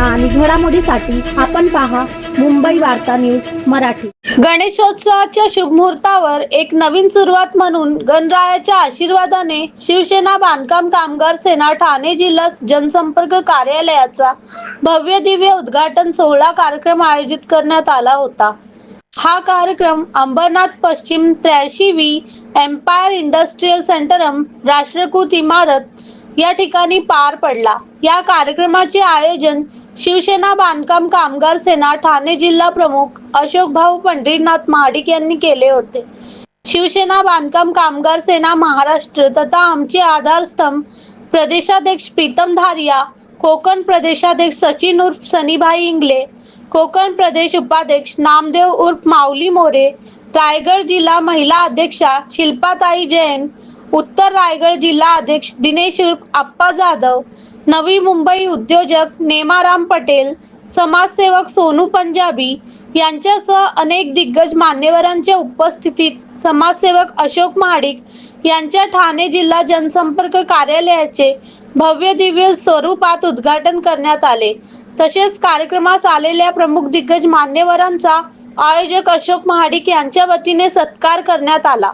बातम्या आणि घडामोडीसाठी आपण पहा मुंबई वार्ता न्यूज मराठी. गणेशोत्सवाच्या शुभमुहूर्तावर एक नवीन सुरुवात म्हणून गणरायाच्या आशीर्वादाने शिवसेना बांधकाम कामगार सेना ठाणे जिल्हा जनसंपर्क कार्यालयाचा भव्य दिव्य उद्घाटन सोहळा कार्यक्रम आयोजित करण्यात आला होता. हा कार्यक्रम अंबरनाथ पश्चिम त्र्याऐंशी वी एम्पायर इंडस्ट्रीयल सेंटरम राष्ट्रकुट इमारत या ठिकाणी पार पडला. या कार्यक्रमाचे आयोजन शिवसेना बांधकाम कामगार सेना ठाणे जिल्हा प्रमुख अशोक भाऊ पंढरीनाथ महाडिक यांनी केले होते. शिवसेना बांधकाम कामगार सेना महाराष्ट्र तथा आमचे आधारस्तंभ प्रदेशाध्यक्ष प्रीतम धारिया कोकण प्रदेशाध्यक्ष सचिन उर्फ सनीभाई इंगले कोकण प्रदेश उपाध्यक्ष नामदेव उर्फ माऊली मोरे रायगड जिल्हा महिला अध्यक्षा शिल्पाताई जैन उत्तर रायगड जिल्हा अध्यक्ष दिनेश उर्फ आप्पा जाधव नवी मुंबई उद्योजक नेमाराम पटेल समाजसेवक सोनू पंजाबी यांच्यासह अनेक दिग्गज मान्यवरांच्या उपस्थितीत समाजसेवक अशोक महाडिक यांच्या ठाणे जिल्हा जनसंपर्क कार्यालयाचे भव्य दिव्य स्वरूपात उद्घाटन करण्यात आले. तसेच कार्यक्रमास आलेल्या प्रमुख दिग्गज मान्यवरांचा आयोजक अशोक महाडिक यांच्या वतीने सत्कार करण्यात आला.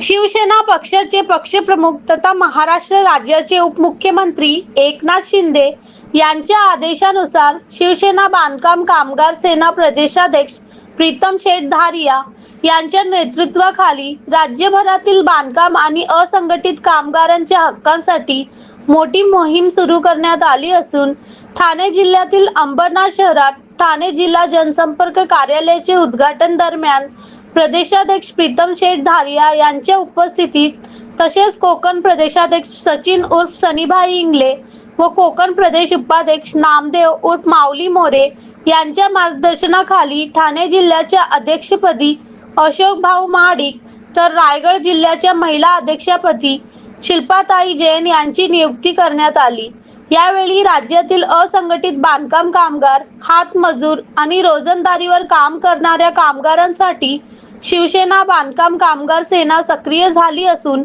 शिवसेना पक्षाचे पक्षप्रमुख तथा महाराष्ट्र राज्याचे उपमुख्यमंत्री एकनाथ शिंदे यांच्या आदेशानुसार शिवसेना बांधकाम कामगार सेना प्रदेशाध्यक्ष प्रीतम शेठ धारिया यांच्या नेतृत्वाखाली राज्यभरातील बांधकाम आणि असंघटित कामगारांच्या हक्कांसाठी मोठी मोहीम सुरू करण्यात आली असून ठाणे जिल्ह्यातील अंबरनाथ शहरात ठाणे जिल्हा जनसंपर्क कार्यालयाचे उद्घाटन दरम्यान प्रदेशाध्यक्ष प्रीतम शेठ धारिया यांच्या उपस्थितीत तसेच कोकण प्रदेशाध्यक्ष सचिन उर्फ सनीभाई इंगले व कोकण प्रदेश उपाध्यक्ष नामदेव उर्फ माऊली मोरे यांच्या मार्गदर्शनाखाली ठाणे जिल्ह्याच्या अध्यक्षपदी अशोक भाऊ महाडिक तर रायगड जिल्ह्याच्या महिला अध्यक्षपदी शिल्पाताई जैन यांची नियुक्ती करण्यात आली. यावेळी राज्यातील असंघटित बांधकाम कामगार हातमजूर आणि रोजंदारीवर काम करणाऱ्या कामगारांसाठी शिवसेना बांधकाम कामगार सेना सक्रिय झाली असून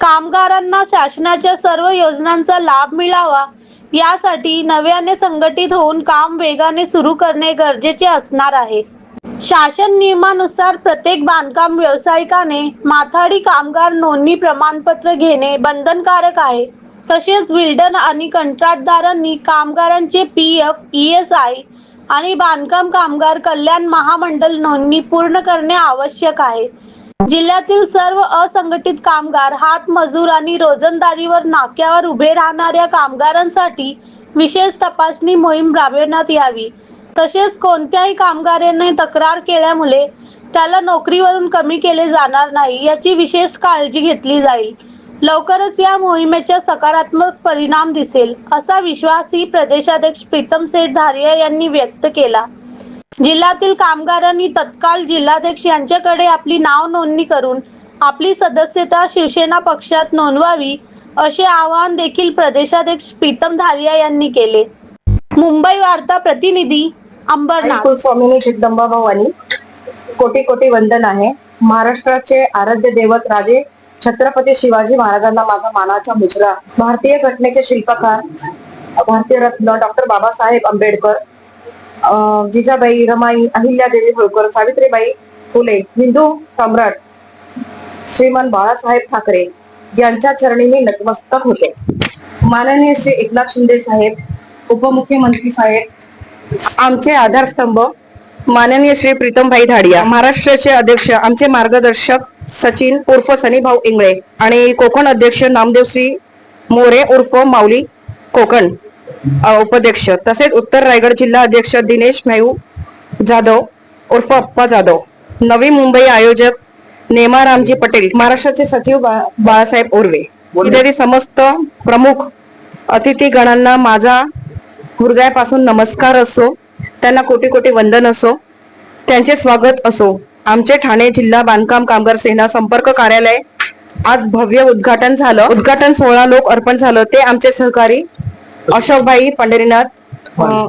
कामगारांना शासनाच्या सर्व योजनांचा लाभ मिळावा यासाठी नव्याने संघटित होऊन काम वेगाने सुरू करणे गरजेचे असणार आहे. शासन नियमानुसार प्रत्येक बांधकाम व्यावसायिकाने माथाडी कामगार नोंदणी प्रमाणपत्र घेणे बंधनकारक आहे. तसेच बिल्डर आणि कंत्राटदारांनी कामगारांचे P F E S I आणि बांधकाम कामगार कल्याण महामंडळ नोंदणी पूर्ण करणे आवश्यक आहे. जिल्ह्यातील सर्व असंघटित कामगार हातमजूर आणि रोजंदारीवर नाक्यावर उभे राहणाऱ्या कामगारांसाठी विशेष तपासणी मोहीम राबविण्यात यावी. तसेच कोणत्याही कामगाराने तक्रार केल्यामुळे त्याला नोकरीवरून कमी केले जाणार नाही याची विशेष काळजी घेतली जाईल. लवकरच या मोहिमेचा सकारात्मक परिणाम दिसेल असा विश्वास ही प्रदेशाध्यक्ष प्रीतम सेठ धारिया यांनी व्यक्त केला. जिल्ह्यातील कामगारांनी तत्काल जिल्हाध्यक्ष यांच्याकडे आपली नाव नोंदणी करून आपली सदस्यता शिवसेना पक्षात नोंदवावी असे आवाहन देखील प्रदेशाध्यक्ष प्रीतम धारिया यांनी केले. मुंबई वार्ता प्रतिनिधी अंबरनाथ. कुलस्वामिनी जगदंबा भवानी कोटी कोटी वंदन आहे. महाराष्ट्राचे आराध्य दैवत राजे छत्रपती शिवाजी महाराजांना माझा मानाचा मुजरा. भारतीय घटनेचे शिल्पकार भारतीय रत्न डॉक्टर बाबासाहेब आंबेडकर जिजाबाई रमाई अहिल्यादेवी होळकर सावित्रीबाई फुले हिंदू सम्राट श्रीमान बाळासाहेब ठाकरे यांच्या चरणी मी नतमस्तक होते. माननीय श्री एकनाथ शिंदे साहेब उपमुख्यमंत्री साहेब आमचे आधारस्तंभ माननीय श्री प्रीतमभाई धाडिया महाराष्ट्राचे अध्यक्ष आमचे मार्गदर्शक सचिन उर्फ सनी भाऊ इंगळे आणि कोकण अध्यक्ष नामदेव श्री मोरे उर्फ माऊली कोकण उपाध्यक्ष. तसेच उत्तर रायगड जिल्हा अध्यक्ष दिनेश भाऊ जाधव उर्फ अप्पा जाधव. नवी मुंबई आयोजक नेमारामजी पटेल महाराष्ट्राचे सचिव बा- बाळासाहेब ओरवे. इत्यादी समस्त प्रमुख अतिथीगणांना माझा हृदयापासून नमस्कार असो त्यांना कोटी कोटी वंदन असो त्यांचे स्वागत असो. आमचे ठाणे जिल्हा बांधकाम कामगार सेना संपर्क कार्यालय आज भव्य उद्घाटन झालं. उद्घाटन सोहळा लोक अर्पण झालं. ते आमचे सहकारी अशोकभाई पंढरीनाथ अं,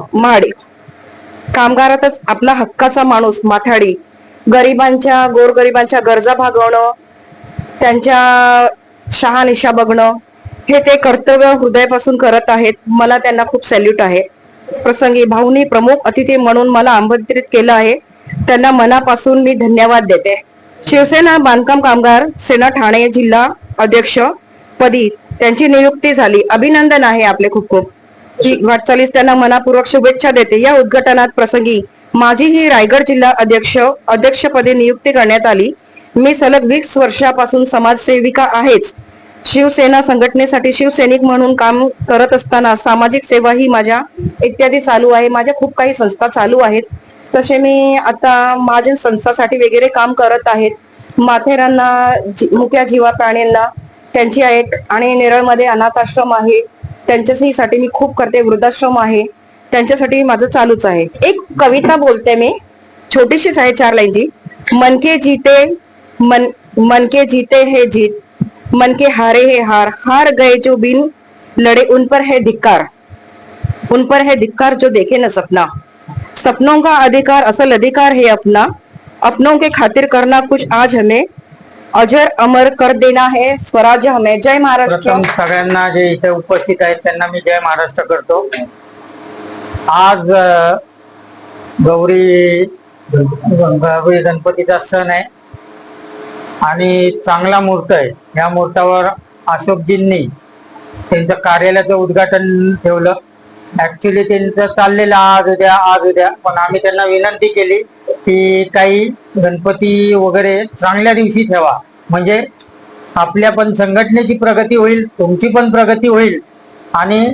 कामगारातच आपला हक्काचा माणूस माथाडी. गरिबांच्या गोरगरिबांच्या गरजा भागवणं त्यांच्या शहानिशा बघणं हे ते कर्तव्य हृदयापासून करत आहेत. मला त्यांना खूप सॅल्यूट आहे. प्रसंगी भाऊनी प्रमुख अतिथी म्हणून मला आमंत्रित केलं आहे. त्यांना मनापासून मी धन्यवाद देते. शिवसेना बांधकाम कामगार सेना ठाणे जिल्हा अध्यक्ष पदी त्यांची नियुक्ती झाली. अभिनंदन आहे आपले खूप खूप. वाटचालीस त्यांना मनापूर्वक शुभेच्छा देते. या उद्घाटनात प्रसंगी माझी ही रायगड जिल्हा अध्यक्ष अध्यक्षपदी नियुक्ती करण्यात आली. मी सलग वीस वर्षापासून समाजसेविका आहेच. शिवसेना संघटनेसाठी शिवसैनिक म्हणून काम करत असताना सामाजिक सेवा ही माझ्या इत्यादी चालू आहे. माझ्या खूप काही संस्था चालू आहेत. तसे मी आता माझ्या संस्थासाठी वगैरे काम करत आहेत. माथेरांना मुक्या जीवा प्राण्यांना त्यांची आहेत आणि नेरळमध्ये अनाथ आश्रम आहे त्यांच्यासाठी मी खूप करते वृद्धाश्रम आहे. त्यांच्यासाठी माझं चालूच आहे. एक कविता बोलते मी. छोटीशीच आहे चार लाईनची जी. मनके जीते मन मनके जीते हे जीत. मनके हारे हे हार. हार गए जो बिन लड़े उन पर है धिक्कार. उन पर है धिक्कार जो देखे न सपना. सपनों का अधिकार असल अधिकार है अपना। अपनों के खातिर करना कुछ आज हमें अजर अमर कर देना है। स्वराज्य हमें। जय महाराष्ट्र। प्रथम सगळ्यांना जे इथे उपस्थित आहेत त्यांना मी जय महाराष्ट्र करतो. आज अ, गौरी गौरी गणपतीचा सण आहे. आणि चांगला मुहूर्त आहे. या मुहूर्तावर अशोकजींनी त्यांचं कार्यालयाचं उद्घाटन ठेवलं. ऍक्च्युली त्यांचं चाललेलं आज उद्या आज उद्या. पण आम्ही त्यांना विनंती केली की काही गणपती वगैरे चांगल्या दिवशी ठेवा. म्हणजे आपल्या पण संघटनेची प्रगती होईल तुमची पण प्रगती होईल. आणि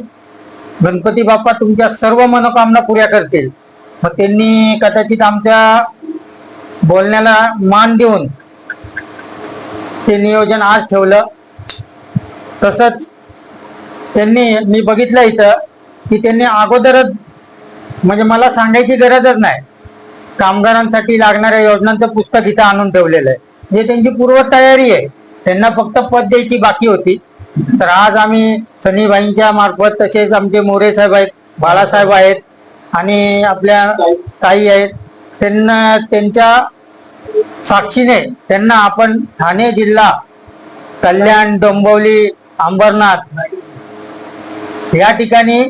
गणपती बाप्पा तुमच्या सर्व मनोकामना पुऱ्या करतील. मग त्यांनी कदाचित आमच्या बोलण्याला मान देऊन ते नियोजन आज ठेवलं. तसंच त्यांनी मी बघितलं इथं की त्यांनी अगोदरच म्हणजे मला सांगायची गरजच नाही. कामगारांसाठी लागणाऱ्या योजनांचं पुस्तक इथं आणून ठेवलेलं आहे. जे त्यांची पूर्व तयारी आहे. त्यांना फक्त पद द्यायची बाकी होती. तर आज आम्ही सनीबाईंच्या मार्फत तसेच आमचे मोरे साहेब आहेत बाळासाहेब आहेत आणि आपल्या ताई आहेत. त्यांना त्यांच्या साक्षीने त्यांना आपण ठाणे जिल्हा कल्याण डोंबवली अंबरनाथ या ठिकाणी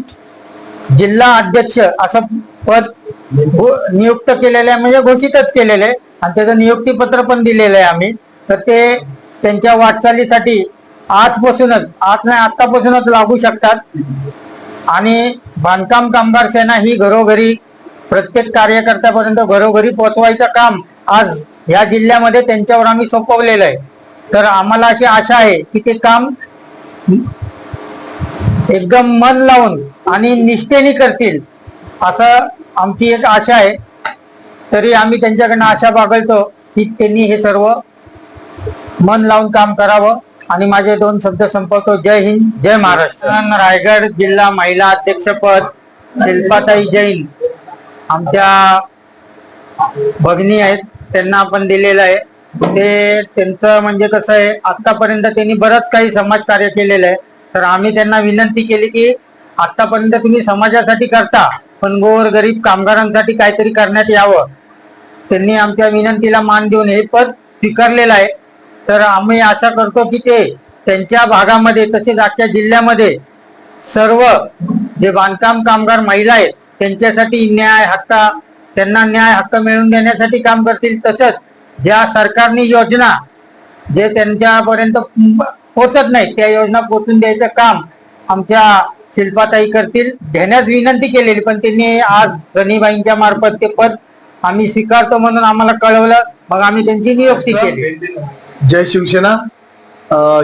जिल्हा अध्यक्ष असं पद नियुक्त केलेलं आहे म्हणजे घोषितच केलेलं आहे. आणि त्याचं नियुक्तीपत्र पण दिलेलं आहे आम्ही. तर ते त्यांच्या वाटचालीसाठी आजपासूनच आज नाही आतापासूनच लागू शकतात. आणि बांधकाम कामगार सेना ही घरोघरी प्रत्येक कार्यकर्त्यापर्यंत घरोघरी पोहोचवायचं काम आज या जिल्ह्यामध्ये त्यांच्यावर आम्ही सोपवलेलं आहे. तर आम्हाला अशी आशा आहे की ते काम एकदम मन लावून आणि निष्ठेने करतील असं आमची एक आशा आहे. तरी आम्ही त्यांच्याकडनं आशा बागळतो की त्यांनी हे सर्व मन लावून काम करावं. आणि माझे दोन शब्द संपवतो. जय हिंद जय महाराष्ट्र. रायगड जिल्हा महिला अध्यक्षपद शिल्पाताई जैन आमच्या भगिनी आहेत त्यांना आपण दिलेलं आहे. ते त्यांचं म्हणजे कसं आहे आतापर्यंत त्यांनी बरंच काही समाजकार्य केलेलं आहे. तर आम्ही त्यांना विनंती केली की आतापर्यंत तुम्ही समाजासाठी करता पण गोर गरीब कामगारांसाठी काहीतरी करण्यात यावं. त्यांनी आमच्या विनंतीला मान देऊन हे पद स्वीकारलेलं आहे. तर आम्ही आशा करतो की ते त्यांच्या भागामध्ये तसेच आजच्या जिल्ह्यामध्ये सर्व जे बांधकाम कामगार महिला आहेत त्यांच्यासाठी न्याय हक्क त्यांना न्याय हक्क मिळवून देण्यासाठी काम करतील. तसंच ज्या सरकारनी योजना जे त्यांच्यापर्यंत पोहोचत नाही त्या योजना पोहोचून द्यायचं काम आमच्या शिल्पाताई करतील. घेण्यास विनंती केलेली पण त्यांनी आज गणीबाईंच्या मार्फत ते पद आम्ही स्वीकारतो म्हणून आम्हाला कळवलं. मग आम्ही त्यांची नियुक्ती केली. जय शिवसेना.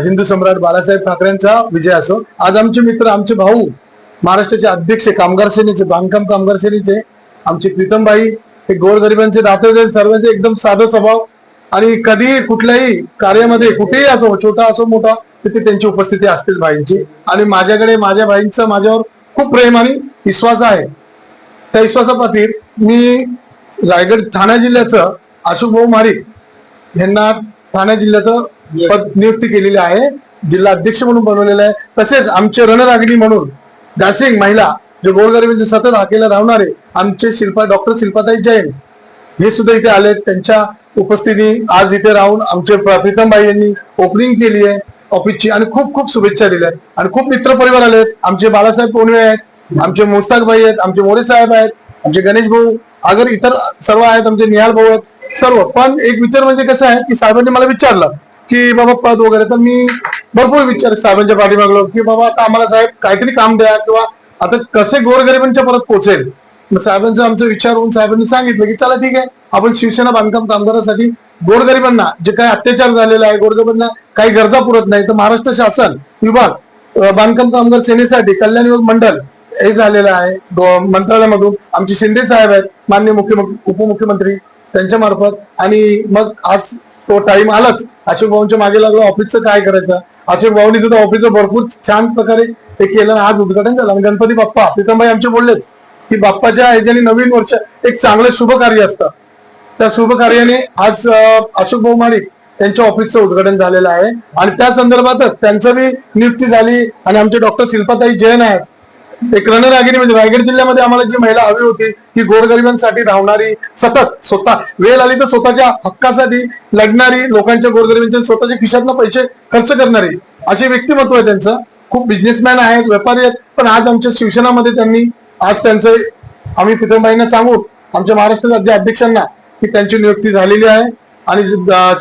हिंदू सम्राट बाळासाहेब ठाकरेंचा विजय असो. आज आमचे मित्र आमचे भाऊ महाराष्ट्राचे अध्यक्ष कामगार सेनेचे बांधकाम कामगार सेनेचे आमचे प्रीतमबाई हे गोरगरिबांचे दाते सर्वांचे एकदम साधा स्वभाव. आणि कधी कुठल्याही कार्यामध्ये कुठेही असो छोटा असो मोठा तिथे त्यांची उपस्थिती असतेच भाईंची. आणि माझ्याकडे माझ्या भाईंचं माझ्यावर खूप प्रेम आणि विश्वास आहे. त्या विश्वासापातीर मी रायगड ठाणे जिल्ह्याचं अशोक भाऊ मारिक यांना ठाणे जिल्ह्याचं पद नियुक्ती केलेली आहे. जिल्हा अध्यक्ष म्हणून बनवलेलं आहे. तसेच आमचे रणरागिणी म्हणून दासिंग महिला जे गोरगरिबांचे सतत हाकेला राहणारे आमचे शिल्पा डॉक्टर शिल्पाताई जैन हे सुद्धा इथे आले त्यांच्या उपस्थिती आज इथे राहून आमचे प्रीतमबाई यांनी ओपनिंग केली आहे ऑफिसची आणि खूप खूप शुभेच्छा दिल्या आहेत. आणि खूप मित्र परिवार आले आहेत. आमचे बाळासाहेब कोणवे आहेत आमचे मुस्ताक भाई आहेत आमचे मोरे साहेब आहेत आमचे गणेश भाऊ अगर इतर सर्व आहेत आमचे निहाल भाऊ आहेत सर्व. पण एक विचार म्हणजे कसं आहे की साहेबांनी मला विचारलं की बाबा पद वगैरे तर मी भरपूर विचार साहेबांच्या पाठीमागलो की बाबा आता आम्हाला साहेब काहीतरी काम द्या किंवा आता कसे गोरगरिबांच्या परत पोहोचेल मग साहेबांचा आमचा विचार होऊन साहेबांनी सांगितलं की चला ठीक आहे आपण शिवसेना बांधकाम कामगारासाठी गोरगरिबांना जे काही अत्याचार झालेला आहे गोरगरिबांना काही गरजा पुरत नाही तर महाराष्ट्र शासन विभाग बांधकाम कामगार सेनेसाठी कल्याण विभाग मंडळ हे झालेलं आहे. मंत्रालयामधून आमचे शिंदे साहेब आहेत माननीय मुख्यमंत्री उपमुख्यमंत्री त्यांच्या मार्फत आणि मग आज तो टाइम आलाच. अशोक भाऊंच्या मागे लागलो ऑफिसचं काय करायचं? अशोक भाऊनी सुद्धा ऑफिसचं भरपूर छान प्रकारे हे केलं आज उद्घाटन झालं. आणि गणपती बाप्पा प्रीतमभाई आमचे बोललेच. की बाप्पाच्या ह्याच्याने नवीन वर्ष एक चांगलं शुभ कार्य असतं. त्या शुभ कार्याने आज अशोक भाऊ माणिक त्यांच्या ऑफिसचं उद्घाटन झालेलं आहे. आणि त्या संदर्भातच त्यांचं बी नियुक्ती झाली आणि आमचे डॉक्टर शिल्पाताई जैन आहेत. एक रणरागिरी म्हणजे रायगड जिल्ह्यामध्ये आम्हाला जी महिला हवी होती ती गोरगरिबांसाठी धावणारी सतत स्वतः वेळ आली तर स्वतःच्या हक्कासाठी लढणारी लोकांच्या गोरगरिबांच्या स्वतःच्या खिशातनं पैसे खर्च करणारी असे व्यक्तिमत्व आहे त्यांचं. खूप बिझनेसमॅन आहेत व्यापारी आहेत पण आज आमच्या शिक्षणामध्ये त्यांनी आज त्यांचं आम्ही प्रीतमबाईंना सांगू आमच्या महाराष्ट्र राज्य अध्यक्षांना की त्यांची नियुक्ती झालेली आहे. आणि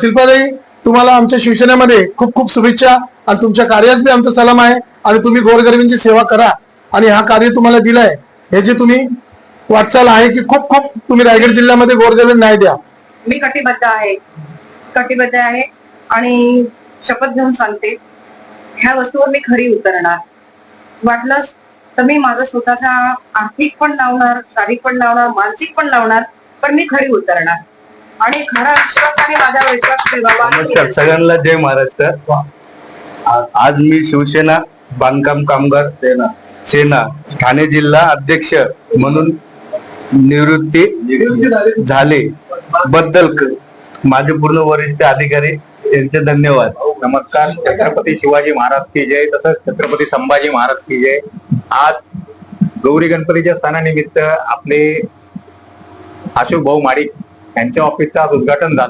शिल्पाताई तुम्हाला आमच्या शिवसेनेमध्ये खूप खूप शुभेच्छा आणि तुमच्या कार्यास बी आमचा सलाम आहे. आणि तुम्ही गोरगरिबांची सेवा करा. आणि हा कार्य तुम्हाला दिलाय. हे जे तुम्ही वाटचाल आहे की खूप खूप तुम्ही रायगड जिल्ह्यामध्ये गोरगरीब न्याय द्या. मी कटिबद्ध आहे. कटिबद्ध आहे. आणि शपथ घेऊन सांगते ह्या वस्तूवर मी खरी उतरणार वाटलंच तर मी माझं स्वतःचा आर्थिक पण लावणार शारीरिक पण लावणार मानसिक पण लावणार पण मी खरी उतरणार. आणि खरा विश्वासाने माझा विश्वास ठेवावा नमस्कार सगळ्यांना जय महाराष्ट्र आ- आज मी शिवसेना बांधकाम कामगार सेना सेना ठाणे जिल्हा अध्यक्ष म्हणून निवृत्ती झाले. बद्दल क- माझे पूर्ण वरिष्ठ अधिकारी यांचे धन्यवाद. नमस्कार छत्रपती शिवाजी महाराज की जय. तसंच छत्रपती संभाजी महाराज की जय. आज गौरी गणपतीच्या सणानिमित्त आपले अशोक भाऊ माडिक यांच्या ऑफिसचं आज उद्घाटन झालं.